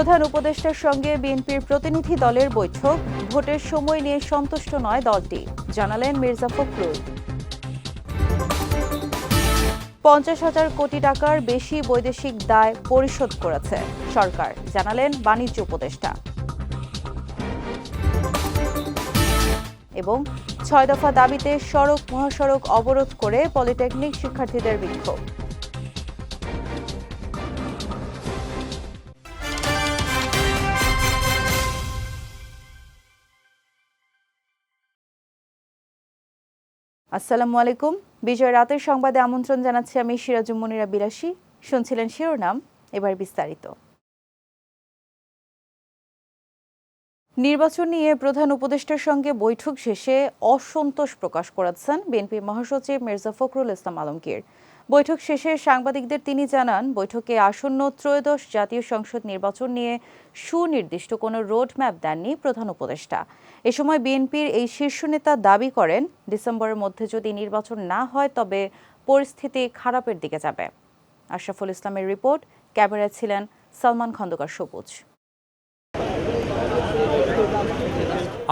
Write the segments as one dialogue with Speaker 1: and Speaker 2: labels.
Speaker 1: প্রধান উপদেষ্টার সঙ্গে বিএনপির প্রতিনিধি দলের বৈঠক। ভোটের সময় নিয়ে সন্তুষ্ট নয় দলটি, জানালেন মির্জা ফখরুল। পঞ্চাশ হাজার কোটি টাকার বেশি বৈদেশিক দায় পরিশোধ করেছে সরকার, জানালেন বাণিজ্য উপদেষ্টা। এবং ছয় দফা দাবিতে সড়ক মহাসড়ক অবরোধ করে পলিটেকনিক শিক্ষার্থীদের বিক্ষোভ। আসসালামু আলাইকুম। বিজয় রাতের সংবাদে আমন্ত্রণ জানাচ্ছি আমি সিরাজুমনিরা বিলাসী। শুনছিলেন শিরোনাম, এবার বিস্তারিত। নির্বাচন নিয়ে প্রধান উপদেষ্টার সঙ্গে বৈঠক শেষে অসন্তোষ প্রকাশ করেছেন বিএনপি মহাসচিব মির্জা ফখরুল ইসলাম আলমগীর। বৈঠক শেষে সাংবাদিকদের তিনি জানান, বৈঠকে আসন্ন ত্রয়োদশ জাতীয় সংসদ নির্বাচন নিয়ে সুনির্দিষ্ট কোনো রোডম্যাপ দেননি প্রধান উপদেষ্টা। এ সময় বিএনপির এই শীর্ষ নেতা দাবি করেন, ডিসেম্বরের মধ্যে যদি নির্বাচন না হয় তবে পরিস্থিতি খারাপের দিকে যাবে। আশরাফুল ইসলামের রিপোর্ট, ক্যামেরায় ছিলেন সালমান খন্দকার সবুজ।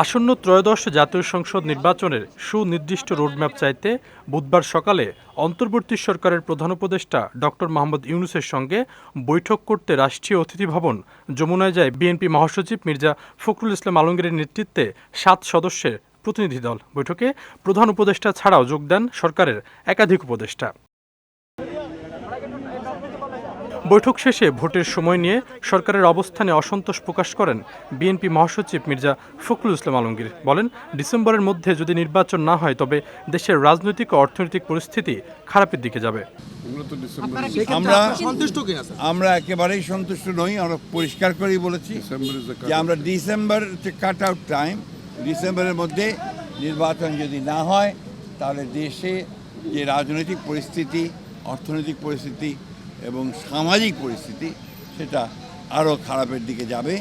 Speaker 2: আসন্ন ত্রয়োদশ জাতীয় সংসদ নির্বাচনের সুনির্দিষ্ট রোডম্যাপ চাইতে বুধবার সকালে অন্তর্বর্তী সরকারের প্রধান উপদেষ্টা ডক্টর মোহাম্মদ ইউনুসের সঙ্গে বৈঠক করতে রাষ্ট্রীয় অতিথি ভবন যমুনায় যায় বিএনপি মহাসচিব মির্জা ফখরুল ইসলাম আলমগীরের নেতৃত্বে সাত সদস্যের প্রতিনিধি দল। বৈঠকে প্রধান উপদেষ্টা ছাড়াও যোগ দেন সরকারের একাধিক উপদেষ্টা। বৈঠক শেষে ভোটের সময় নিয়ে সরকারের অবস্থানে অসন্তোষ প্রকাশ করেন বিএনপি মহাসচিব মির্জা ফখরুল ইসলাম আলমগীর। বলেন ডিসেম্বরের মধ্যে যদি নির্বাচন না হয় তবে দেশের রাজনৈতিক ও অর্থনৈতিক পরিস্থিতি খারাপের দিকে যাবে।
Speaker 3: আমরা
Speaker 4: সন্তুষ্ট কিনা স্যার
Speaker 3: আমরা একেবারেই সন্তুষ্ট নই আমরা পরিষ্কার করেই বলেছি যে আমরা ডিসেম্বর কাট আউট টাইম ডিসেম্বরের মধ্যে নির্বাচন যদি না হয় তাহলে দেশে যে রাজনৈতিক পরিস্থিতি অর্থনৈতিক পরিস্থিতি এবং সামাজিক পরিস্থিতি সেটা আরও খারাপের দিকে যাবে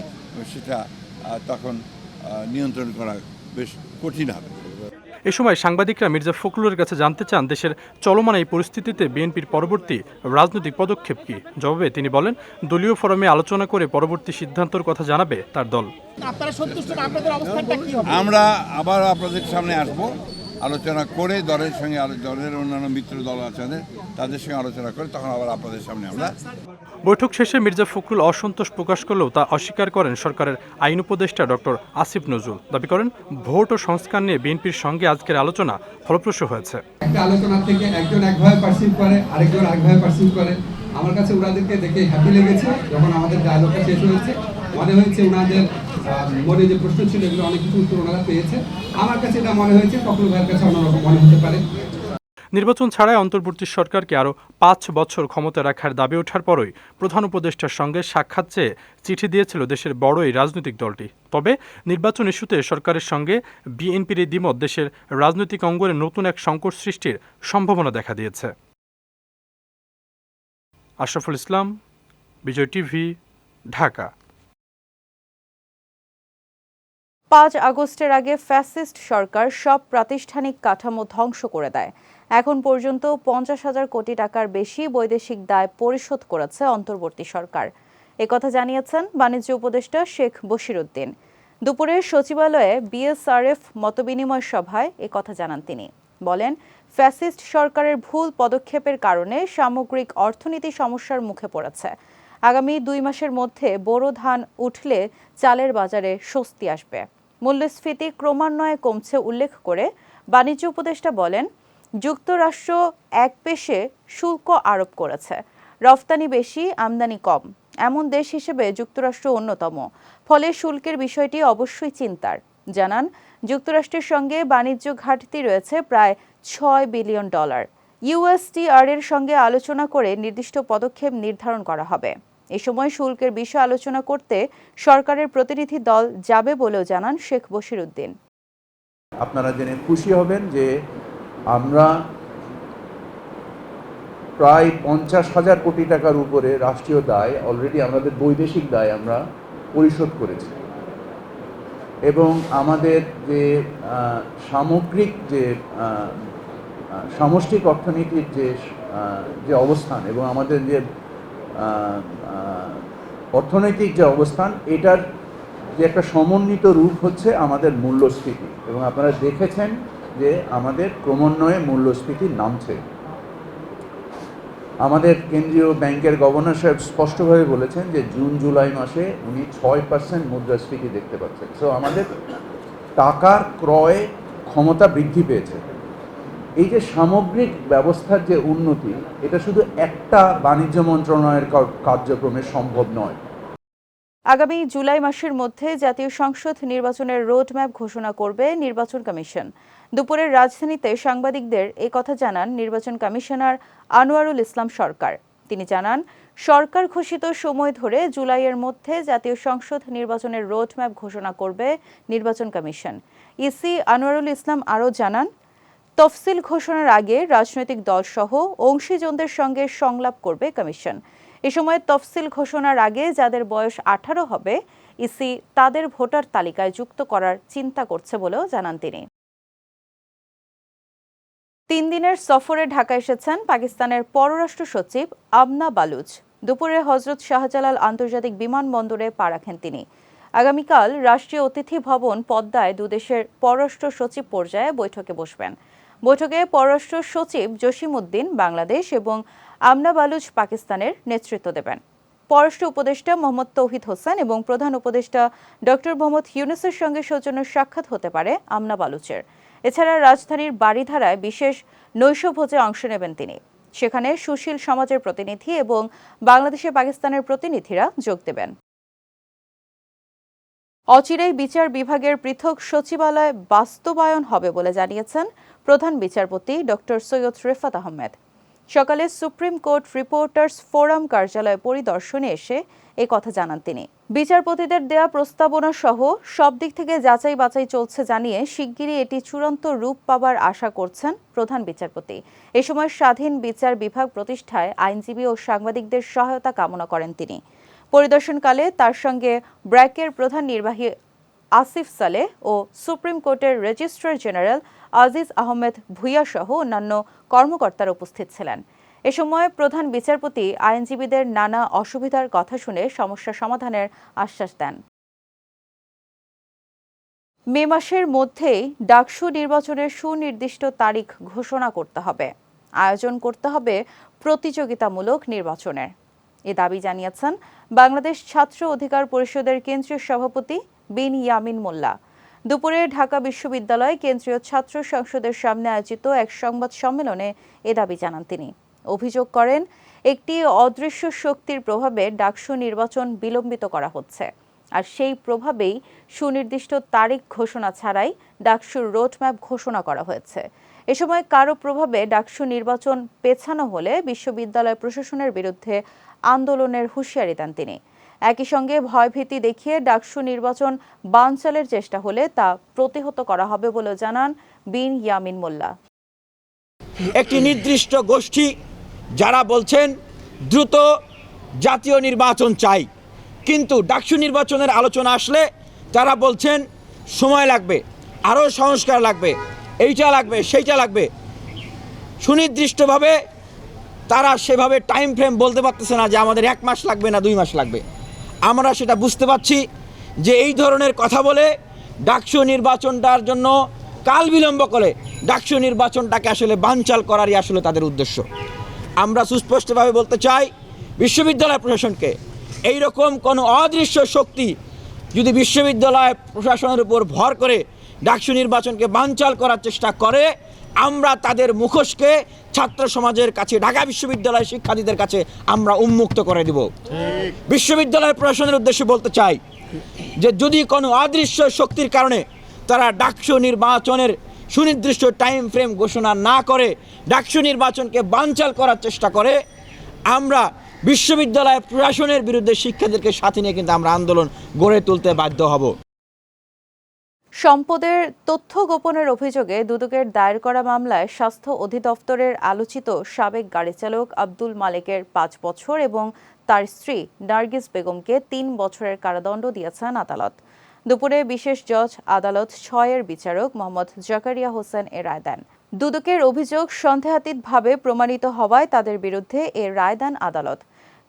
Speaker 3: সেটা তখন নিয়ন্ত্রণ করা বেশ কঠিন হবে।
Speaker 2: এ সময় সাংবাদিকরা মির্জা ফখরুলের কাছে জানতে চান দেশের চলমান এই পরিস্থিতিতে বিএনপির পরবর্তী রাজনৈতিক পদক্ষেপ কি? জবাবে তিনি বলেন দলীয় ফোরামে আলোচনা করে পরবর্তী সিদ্ধান্তর কথা জানাবে তার দল।
Speaker 4: আপনারা সন্তুষ্ট না? আপনাদের অবস্থানটা কি হবে?
Speaker 3: আমরা আবার আপনাদের সামনে আসব। আলোচনা করে দলের সঙ্গে দলের অন্যান্য মিত্র দল আছে তাদের সঙ্গে আলোচনা করে তখন আবার আপনাদের সামনে আমরা
Speaker 2: বৈঠক শেষে মির্জা ফখরুল অসন্তোষ প্রকাশ করলেও তা অস্বীকার করেন সরকারের আইন উপদেষ্টা ডক্টর আসিফ নজরুল। দাবি করেন ভোট ও সংস্কার নিয়ে বিএনপির সঙ্গে আজকের আলোচনা ফলপ্রসূ হয়েছে।
Speaker 5: একটা আলোচনা থেকে একজন একভাবে পারসিভ করে আরেকজন আরেকভাবে পারসিভ করে। আমার কাছে ওনাদেরকে দেখে হ্যাপি লেগেছে যখন আমাদের ডায়লগটা শেষ হয়েছে। মনে হয়েছে ওনাদের মনে যে প্রশ্ন ছিল, এগুলো অনেক কিছু উত্তর ওনারা পেয়েছে। আমার কাছে এটা মনে হয়েছে ফখরুল ভাইয়ের কাছে অন্যরকম মনে হতে পারে।
Speaker 2: নির্বাচন ছাড়াই অন্তর্বর্তী সরকারকে আরও পাঁচ বছর ক্ষমতা রাখার দাবি ওঠার পরই প্রধান উপদেষ্টার সঙ্গে সাক্ষাৎ চেয়ে চিঠি দিয়েছিল দেশের বড় এই রাজনৈতিক দলটি। তবে নির্বাচন ইস্যুতে সরকারের সঙ্গে বিএনপির এই দ্বিমত দেশের রাজনৈতিক অঙ্গনে নতুন এক সংকট সৃষ্টির সম্ভাবনা দেখা দিয়েছে। আশরাফুল ইসলাম, বিজয় টিভি, ঢাকা।
Speaker 1: পাঁচ আগস্টের আগে ফ্যাসিস্ট সরকার সব প্রাতিষ্ঠানিক কাঠামো ধ্বংস করে দেয়। এখন পর্যন্ত পঞ্চাশ হাজার কোটি টাকার বেশি বৈদেশিক দায় পরিশোধ করেছে অন্তর্বর্তী সরকার। একথা জানিয়েছেন বাণিজ্য উপদেষ্টা শেখ বশিরুদ্দিন। দুপুরে সচিবালয়ে বিএসআরএফ মতবিনিময় সভায় একথা জানান তিনি। বলেন, ফ্যাসিস্ট সরকারের ভুল পদক্ষেপের কারণে সামগ্রিক অর্থনীতি সমস্যার মুখে পড়েছে। আগামী দুই মাসের মধ্যে বোরো ধান উঠলে চালের বাজারে স্বস্তি আসবে। মূল্যস্ফীতি ক্রমান্বয়ে কমছে উল্লেখ করে বাণিজ্য উপদেষ্টা বলেন, যুক্তরাষ্ট্র এক পেশে শুল্ক আরোপ করেছে। রফতানি বেশি, আমদানি কম। এমন দেশ হিসেবে যুক্তরাষ্ট্র অন্যতম। ফলে শুল্কের বিষয়টি অবশ্যই চিন্তার। জানান, যুক্তরাষ্ট্রের সঙ্গে বাণিজ্য ঘাটতি রয়েছে প্রায় ছয় বিলিয়ন ডলার। ইউএসটিআর এর সঙ্গে আলোচনা করে নির্দিষ্ট পদক্ষেপ নির্ধারণ করা হবে। এ সময় শুল্কের বিষয়ে আলোচনা করতে সরকারের প্রতিনিধি দল যাবে বলেও জানান শেখ বশিরুদ্দিন।
Speaker 6: আপনারা জেনে খুশি হবেন যে আমরা প্রায় পঞ্চাশ হাজার কোটি টাকার উপরে রাষ্ট্রীয় দায় অলরেডি আমাদের বৈদেশিক দায় আমরা পরিশোধ করেছি। এবং আমাদের যে সামগ্রিক যে সামষ্টিক অর্থনীতির যে যে অবস্থান এবং আমাদের যে অর্থনৈতিক যে অবস্থান, এটার যে একটা সমন্বিত রূপ হচ্ছে আমাদের মূল্যস্ফীতি। এবং আপনারা দেখেছেন যে আমাদের ক্রমান্বয়ে মূল্যস্ফীতি নামছে। আমাদের কেন্দ্রীয় ব্যাংকের গভর্নর সাহেব স্পষ্টভাবে বলেছেন যে জুন, জুলাই মাসে উনি ছয় পার্সেন্ট মুদ্রাস্ফীতি দেখতে পাচ্ছেন। সো আমাদের টাকার ক্রয় ক্ষমতা বৃদ্ধি পেয়েছে। এই যে সামগ্রিক ব্যবস্থার যে উন্নতি, এটা শুধু একটা বাণিজ্য মন্ত্রণালয়ের কার্যক্রমে সম্ভব নয়।
Speaker 1: আগামী জুলাই মাসের মধ্যে জাতীয় সংসদ নির্বাচনের রোডম্যাপ ঘোষণা করবে নির্বাচন কমিশন। দুপুরের রাজধানীতে সাংবাদিকদের এই কথা জানান নির্বাচন কমিশনার আনোয়ারুল ইসলাম সরকার। তিনি জানান, সরকার ঘোষিত সময় ধরে জুলাইয়ের মধ্যে জাতীয় সংসদ নির্বাচনের রোডম্যাপ ঘোষণা করবে নির্বাচন কমিশন। ইসি আনোয়ারুল ইসলাম আরও জানান তফসিল ঘোষণার আগে রাজনৈতিক দলসহ অংশীজনদের সঙ্গে সংলাপ করবে কমিশন। এ সময় তফসিল ঘোষণার আগে যাদের বয়স আঠারো হবে, ইসি তাদের ভোটার তালিকায় যুক্ত করার চিন্তা করছে বলেও জানান তিনি। তিন দিনের সফরে ঢাকা এসেছেন পাকিস্তানের পররাষ্ট্র সচিব আমনা বালুচ। দুপুরে হজরত শাহজালাল আন্তর্জাতিক বিমানবন্দরে পা রাখেন তিনি। আগামীকাল রাষ্ট্রীয় অতিথি ভবন পদ্মায় দুদেশের পররাষ্ট্র সচিব পর্যায়ে বৈঠকে বসবেন। বৈঠকে পররাষ্ট্র সচিব জসিমউদ্দিন বাংলাদেশ এবং আমনা বালুচ পাকিস্তানের নেতৃত্ব দেবেন। পররাষ্ট্র উপদেষ্টা মোহাম্মদ তৌহিদ হোসেন এবং প্রধান উপদেষ্টা ডক্টর মোহাম্মদ ইউনুসের সঙ্গে সৌজন্য সাক্ষাৎ হতে পারে আমনা বালুচের। এছাড়া রাজধানীর বাড়িধারায় বিশেষ নৈশভোজে অংশ নেবেন তিনি। সেখানে সুশীল সমাজের প্রতিনিধি এবং বাংলাদেশে পাকিস্তানের প্রতিনিধিরা যোগ দেবেন। অচিরেই বিচার বিভাগের পৃথক সচিবালয় বাস্তবায়ন হবে বলে জানিয়েছেন প্রধান বিচারপতি ডক্টর সৈয়দ রেফাত আহমেদ। সকালে সুপ্রিম কোর্ট রিপোর্টার্স ফোরাম কার্যালয় পরিদর্শনে এসে এ কথা জানান তিনি। বিচারপতিদের দেয়া প্রস্তাবনা সহ সব দিক থেকে যাচাই বাছাই চলছে জানিয়ে শিগগিরই এটি চূড়ান্ত রূপ পাবার আশা করছেন প্রধান বিচারপতি। এ সময় স্বাধীন বিচার বিভাগ প্রতিষ্ঠায় আইনজীবী ও সাংবাদিকদের সহায়তা কামনা করেন তিনি। পরিদর্শনকালে তার সঙ্গে ব্র্যাকের প্রধান নির্বাহী আসিফ সালেহ ও সুপ্রিম কোর্টের রেজিস্ট্রার জেনারেল আজিজ আহমেদ ভুইয়া সহ অন্যান্য কর্মকর্তারা উপস্থিত ছিলেন। এ সময় প্রধান বিচারপতি আইনজীবীদের নানা অসুবিধার কথা শুনে সমস্যা সমাধানের আশ্বাস দেন। মে মাসের মধ্যেই ডাকসু নির্বাচনের সুনির্দিষ্ট তারিখ ঘোষণা করতে হবে। আয়োজন করতে হবে প্রতিযোগিতামূলক নির্বাচনের। এ দাবি জানিয়েছেন বাংলাদেশ ছাত্র অধিকার পরিষদের কেন্দ্রীয় সভাপতি বিন ইয়ামিন মোল্লা। দুপুরে ঢাকা বিশ্ববিদ্যালয় কেন্দ্রীয় ছাত্র সংসদের সামনে আয়োজিত এক সংবাদ সম্মেলনে এ দাবি জানান তিনি। অভিযোগ করেন, একটি অদৃশ্য শক্তির প্রভাবে ডাকসু নির্বাচন বিলম্বিত করা হচ্ছে আর সেই প্রভাবেই সুনির্দিষ্ট তারিখ ঘোষণা ছাড়াই ডাকসুর রোডম্যাপ ঘোষণা করা হয়েছে। এ সময় কারও প্রভাবে ডাকসু নির্বাচন পেছানো হলে বিশ্ববিদ্যালয় প্রশাসনের বিরুদ্ধে আন্দোলনের হুঁশিয়ারি দেন তিনি। একই সঙ্গে ভয়ভীতি দেখিয়ে ডাকসু নির্বাচন বানচালের চেষ্টা হলে তা প্রতিহত করা হবে বলে জানান বিন ইয়ামিন মোল্লা।
Speaker 7: একটি নির্দিষ্ট গোষ্ঠী যারা বলছেন দ্রুত জাতীয় নির্বাচন চাই, কিন্তু ডাকসু নির্বাচনের আলোচনা আসলে তারা বলছেন সময় লাগবে, আরও সংস্কার লাগবে, এইটা লাগবে, সেইটা লাগবে। সুনির্দিষ্টভাবে তারা সেভাবে টাইম ফ্রেম বলতে পারতেছে না যে আমাদের এক মাস লাগবে না দুই মাস লাগবে। আমরা সেটা বুঝতে পারছি যে এই ধরনের কথা বলে ডাকসু নির্বাচনটার জন্য কাল বিলম্ব করে ডাকসু নির্বাচনটাকে আসলে বানচাল করারই আসলে তাদের উদ্দেশ্য। আমরা সুস্পষ্টভাবে বলতে চাই, বিশ্ববিদ্যালয় প্রশাসনকে এই রকম কোনো অদৃশ্য শক্তি যদি বিশ্ববিদ্যালয় প্রশাসনের উপর ভর করে ডাকসু নির্বাচনকে বানচাল করার চেষ্টা করে আমরা তাদের মুখোশকে ছাত্র সমাজের কাছে ঢাকা বিশ্ববিদ্যালয় শিক্ষার্থীদের কাছে আমরা উন্মুক্ত করে দেব। বিশ্ববিদ্যালয় প্রশাসনের উদ্দেশ্যে বলতে চাই যে যদি কোনো অদৃশ্য শক্তির কারণে তারা ডাকসু নির্বাচনের সুনির্দিষ্ট টাইম ফ্রেম ঘোষণা না করে ডাকসু নির্বাচনকে বানচাল করার চেষ্টা করে আমরা বিশ্ববিদ্যালয় প্রশাসনের বিরুদ্ধে শিক্ষার্থীদেরকে সাথে নিয়ে কিন্তু আমরা আন্দোলন গড়ে তুলতে বাধ্য হব।
Speaker 1: সম্পদের তথ্য গোপনের অভিযোগে দুদকের দায়ের করা মামলায় স্বাস্থ্য অধিদপ্তরের আলোচিত সাবেক গাড়ি চালক আব্দুল মালিকের পাঁচ বছর এবং তার স্ত্রী নার্গিস বেগমকে তিন বছরের কারাদণ্ড দিয়েছেন আদালত। দুপুরে বিশেষ জজ আদালত ছয়ের বিচারক মোহাম্মদ জাকারিয়া হোসেন এ রায় দেন। দুদকের অভিযোগ সন্দেহাতীতভাবে প্রমাণিত হওয়ায় তাদের বিরুদ্ধে এ রায় দেন আদালত।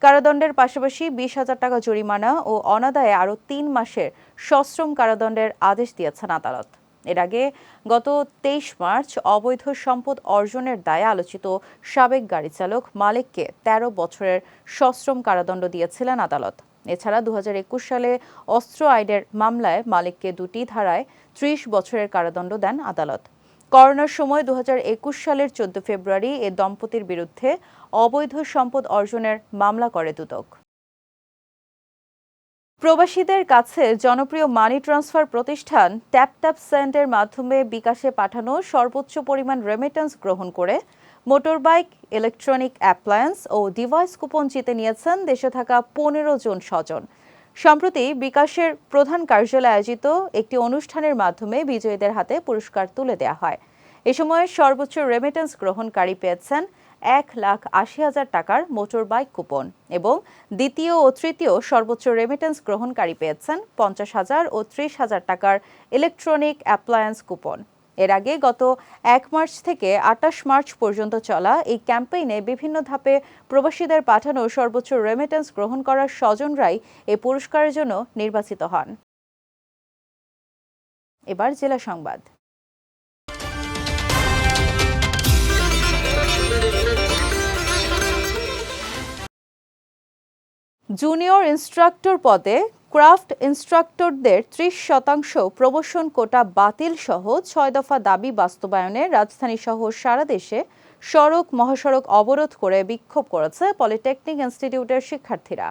Speaker 1: কারাদণ্ডের পাশাপাশি বিশ হাজার টাকা জরিমানা ও অনাদায়ে আরও তিন মাসের সশ্রম কারাদণ্ডের আদেশ দিয়েছেন আদালত। এর আগে গত তেইশ মার্চ অবৈধ সম্পদ অর্জনের দায়ে আলোচিত সাবেক গাড়ি চালক মালিককে ১৩ বছরের সশ্রম কারাদণ্ড দিয়েছিলেন আদালত। এছাড়া দু হাজার একুশ সালে অস্ত্র আইনের মামলায় মালিককে দুটি ধারায় ত্রিশ বছরের কারাদণ্ড দেন আদালত। করোনার সময় দু হাজার একুশ সালের চোদ্দ ফেব্রুয়ারি এ দম্পতির বিরুদ্ধে অবৈধ সম্পদ অর্জনের মামলা করে দুদক। প্রবাসীদের কাছে জনপ্রিয় মানি ট্রান্সফার প্রতিষ্ঠান ট্যাপ ট্যাপ সেন্ডের মাধ্যমে বিকাশে পাঠানো সর্বোচ্চ পরিমাণ রেমিটেন্স গ্রহণ করে মোটরবাইক ইলেকট্রনিক অ্যাপ্লায়েন্স ও ডিভাইস কুপন জিতে নিয়েছেন দেশে থাকা পনেরো জন স্বজন। সম্প্রতি বিকাশের প্রধান কার্যালয়ে আয়োজিত একটি অনুষ্ঠানের মাধ্যমে বিজয়ীদের হাতে পুরস্কার তুলে দেওয়া হয়। এ সময় সর্বোচ্চ রেমিটেন্স গ্রহণকারী পেয়েছেন এক লাখ আশি হাজার টাকার মোটর বাইক কুপন এবং দ্বিতীয় ও তৃতীয় সর্বোচ্চ রেমিটেন্স গ্রহণকারী পেয়েছেন পঞ্চাশ হাজার ও ত্রিশ হাজার টাকার ইলেকট্রনিক অ্যাপ্লায়েন্স কুপন। এর আগে গত এক মার্চ থেকে আটাশ মার্চ পর্যন্ত চলা এই ক্যাম্পেইনে বিভিন্ন ধাপে প্রবাসীদের পাঠানো সর্বোচ্চ রেমিটেন্স গ্রহণ করার স্বজনরাই এ পুরস্কারের জন্য নির্বাচিত হন। এবার জেলা সংবাদ। জুনিয়র ইনস্ট্রাক্টর পদে ক্রাফট ইনস্ট্রাক্টরদের ত্রিশ শতাংশ প্রমোশন কোটা বাতিল সহ ছয় দফা দাবি বাস্তবায়নে রাজধানী সহ সারা দেশে সড়ক মহাসড়ক অবরোধ করে বিক্ষোভ করেছে পলিটেকনিক ইনস্টিটিউটের শিক্ষার্থীরা।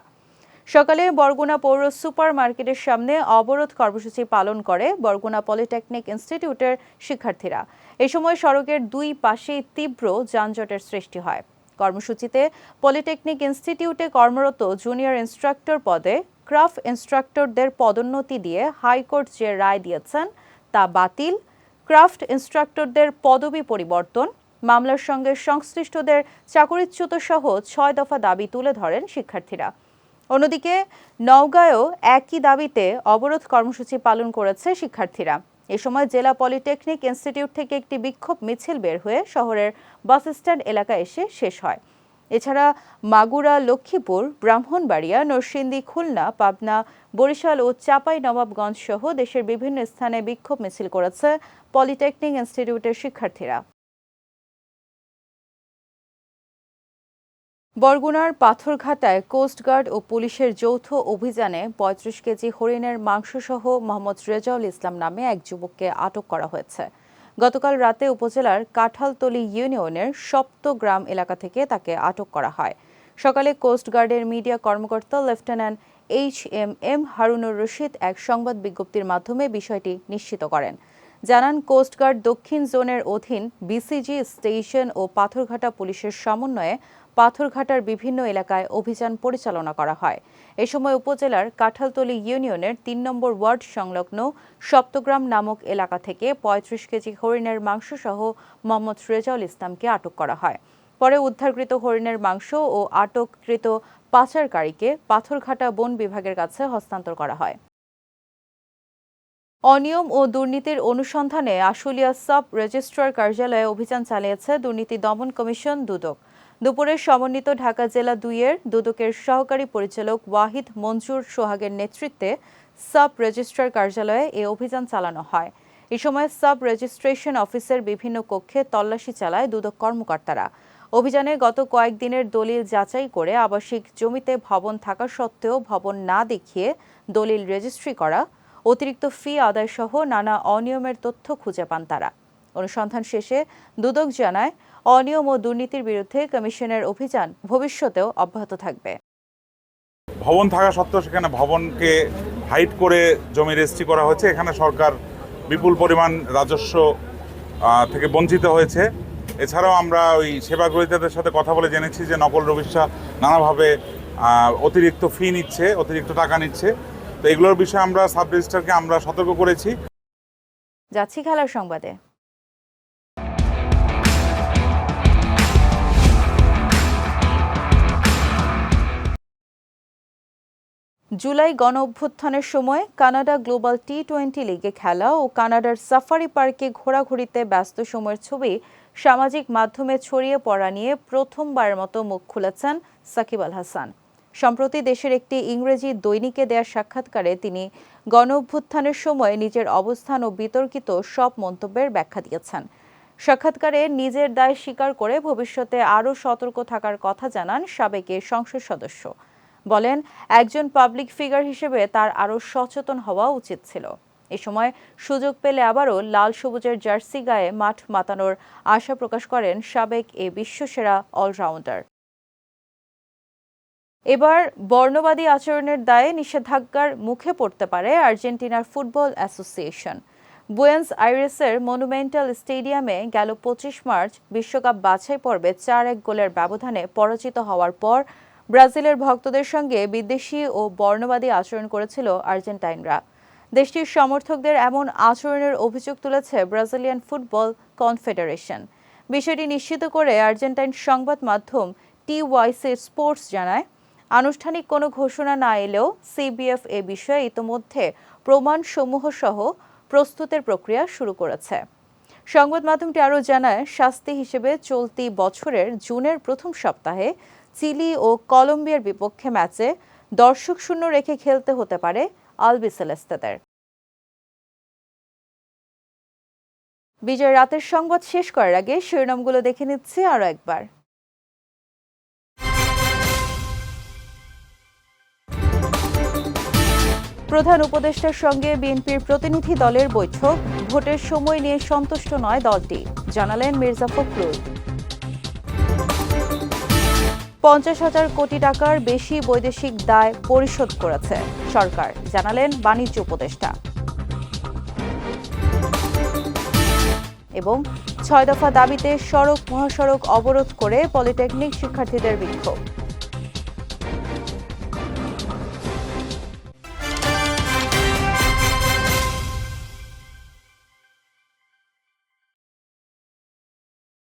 Speaker 1: সকালে বরগুনা পৌর সুপার মার্কেটের সামনে অবরোধ কর্মসূচি পালন করে বরগুনা পলিটেকনিক ইনস্টিটিউটের শিক্ষার্থীরা। এ সময় সড়কের দুই পাশেই তীব্র যানজটের সৃষ্টি হয়। কর্মসূচিতে পলিটেকনিক ইনস্টিটিউটে কর্মরত জুনিয়র ইনস্ট্রাক্টর পদে ক্রাফট ইনস্ট্রাক্টরদের পদোন্নতি দিয়ে হাইকোর্ট যে রায় দিয়েছেন তা বাতিল। ক্রাফট ইনস্ট্রাক্টরদের পদবি পরিবর্তন। মামলার সঙ্গে সংশ্লিষ্টদের চাকরিচ্যুত সহ ছয় দফা দাবি তুলে ধরেন শিক্ষার্থীরা। অন্যদিকে নওগাঁয়েও একই দাবিতে অবরোধ কর্মসূচি পালন করেছে শিক্ষার্থীরা। এ সময় জেলা পলিটেকনিক ইনস্টিটিউট থেকে একটি বিক্ষোভ মিছিল বের হয়ে শহরের বাস স্ট্যান্ড এলাকায় এসে শেষ হয়। এছাড়া মাগুরা, লক্ষ্মীপুর, ব্রাহ্মণবাড়িয়া, নরসিংদী, খুলনা, পাবনা, বরিশাল ও চাপাই নবাবগঞ্জ সহ দেশের বিভিন্ন স্থানে বিক্ষোভ মিছিল করেছে পলিটেকনিক ইনস্টিটিউটের শিক্ষার্থীরা। বরগুনার পাথরঘাটায় কোস্টগার্ড ও পুলিশের যৌথ অভিযানে পঁয়ত্রিশ কেজি হরিণের মাংসসহ মোহাম্মদ রেজাউল ইসলাম নামে এক যুবককে আটক করা হয়েছে। গতকাল রাতে উপজেলার কাঁঠালতলি ইউনিয়নের সপ্তগ্রাম এলাকা থেকে তাকে আটক করা হয়। সকালে কোস্টগার্ডের মিডিয়া কর্মকর্তা lieutenant H M M Harunur Rashid এক সংবাদ বিজ্ঞপ্তির মাধ্যমে বিষয়টি নিশ্চিত করেন। জানান কোস্টগার্ড দক্ষিণ জোনের অধীন বিসিজি স্টেশন ও পাথরঘাটা পুলিশের সমন্বয়ে পাথরঘাটার বিভিন্ন এলাকায় অভিযান পরিচালনা করা হয়। এ সময় উপজেলার কাঁঠালতলী ইউনিয়নের তিন নম্বর ওয়ার্ড সংলগ্ন সপ্তগ্রাম নামক এলাকা থেকে পঁয়ত্রিশ কেজি হরিণের মাংস সহ মোহাম্মদ রেজাউল ইসলামকে আটক করা হয়। পরে উদ্ধারকৃত হরিণের মাংস ও আটককৃত পাচারকারীকে পাথরঘাটা বন বিভাগের কাছে হস্তান্তর করা হয়। অনিয়ম ও দুর্নীতির অনুসন্ধানে আশুলিয়া সাব রেজিস্ট্রার কার্যালয়ে অভিযান চালিয়েছে দুর্নীতি দমন কমিশন দুদক। দুপুরে সমন্বিত ঢাকা জেলা দুইয়ের দুদকের সহকারী পরিচালক ওয়াহিদ মঞ্জুর সোহাগের নেতৃত্বে সাব রেজিস্ট্রার কার্যালয়ে এ অভিযান চালানো হয়। এ সময় সাব রেজিস্ট্রেশন অফিসের বিভিন্ন কক্ষে তল্লাশি চালায় দুদক কর্মকর্তারা। অভিযানে গত কয়েকদিনের দলিল যাচাই করে আবাসিক জমিতে ভবন থাকা সত্ত্বেও ভবন না দেখিয়ে দলিল রেজিস্ট্রি করা, অতিরিক্ত ফি আদায় সহ নানা অনিয়মের তথ্য খুঁজে পান তারা। অনুসন্ধান শেষে দুদক জানায় অনিয়ম ও দুর্নীতির বিরুদ্ধে কমিশনের অভিযান ভবিষ্যতেও অব্যাহত থাকবে।
Speaker 8: ভবন থাকা সত্ত্বেও সেখানে ভবনকে হাইট করে জমি রেজিস্ট্রি করা হয়েছে। এখানে সরকার বিপুল পরিমাণ রাজস্ব থেকে বঞ্চিত হয়েছে। এছাড়াও আমরা ওই সেবা গ্রহীতাদের সাথে কথা বলে জেনেছি যে নকল রবিশা নানাভাবে অতিরিক্ত ফি নিচ্ছে অতিরিক্ত টাকা নিচ্ছে। তো এগুলোর বিষয়ে আমরা সাব রেজিস্ট্রারকে আমরা সতর্ক করেছি।
Speaker 1: যাচ্ছি খেলার সংবাদে। জুলাই গণ অভ্যুত্থানের সময় কানাডা গ্লোবাল টি টোয়েন্টি লিগে খেলা ও কানাডার সাফারি পার্কে ঘোরাঘুরিতে ব্যস্ত সময়ের ছবি সামাজিক মাধ্যমে ছড়িয়ে পড়া নিয়ে প্রথমবারের মতো মুখ খুলেছেন সাকিব আল হাসান। সম্প্রতি দেশের একটি ইংরেজি দৈনিকে দেয়া সাক্ষাৎকারে তিনি গণ অভ্যুত্থানের সময় নিজের অবস্থান ও বিতর্কিত সব মন্তব্যের ব্যাখ্যা দিয়েছেন। সাক্ষাৎকারে নিজের দায় স্বীকার করে ভবিষ্যতে আরও সতর্ক থাকার কথা জানান সাবেক সংসদ সদস্য। বলেন, একজন পাবলিক ফিগার হিসেবে তার আরও সচেতন হওয়া উচিত ছিল। এ সময় সুযোগ পেলে আবারও লাল সবুজের জার্সি গায়ে মাঠ মাতানোর আশা প্রকাশ করেন সাবেক এ বিশ্বসেরা অলরাউন্ডার এবার বর্ণবাদী আচরণের দায়ে নিষেধাজ্ঞার মুখে পড়তে পারে আর্জেন্টিনার ফুটবল অ্যাসোসিয়েশন। বুয়েন্স আইরেসের মনুমেন্টাল স্টেডিয়ামে গেল পঁচিশ মার্চ বিশ্বকাপ বাছাই পর্বে চার এক গোলের ব্যবধানে পরাজিত হওয়ার পর ব্রাজিলের ভক্তদের সঙ্গে বিদ্বেষী ও বর্ণবাদী আচরণ করেছিল আর্জেন্টাইনরা। দেশটির সমর্থকদের এমন আচরণের অভিযোগ তুলেছে ব্রাজিলিয়ান ফুটবল কনফেডারেশন। বিষয়টি নিশ্চিত করে আর্জেন্টাইন সংবাদ মাধ্যম টিওয়াইসি স্পোর্টস জানায়, আনুষ্ঠানিক কোনো ঘোষণা না এলেও সিবিএফ এ বিষয়ে ইতোমধ্যে প্রমাণসমূহ সহ প্রস্তুতের প্রক্রিয়া শুরু করেছে। সংবাদ মাধ্যমটি আরও জানায়, শাস্তি হিসেবে চলতি বছরের জুনের প্রথম সপ্তাহে চিলি ও কলম্বিয়ার বিপক্ষে ম্যাচে দর্শক শূন্য রেখে খেলতে হতে পারে আলবিসেলেস্তাদের। বিজয় রাতের সংবাদ শেষ করার আগে শিরোনামগুলো দেখে নিচ্ছে আরও একবার। প্রধান উপদেষ্টার সঙ্গে বিএনপির প্রতিনিধি দলের বৈঠক, ভোটের সময় নিয়ে সন্তুষ্ট নয় দলটি, জানালেন মির্জা ফখরুল। পঞ্চাশ হাজার কোটি টাকার বেশি বৈদেশিক দায় পরিশোধ করেছে সরকার, জানালেন বাণিজ্য উপদেষ্টা। এবং ছয় দফা দাবিতে সড়ক, মহাসড়ক অবরোধ করে পলিটেকনিক শিক্ষার্থীদের বিক্ষোভ।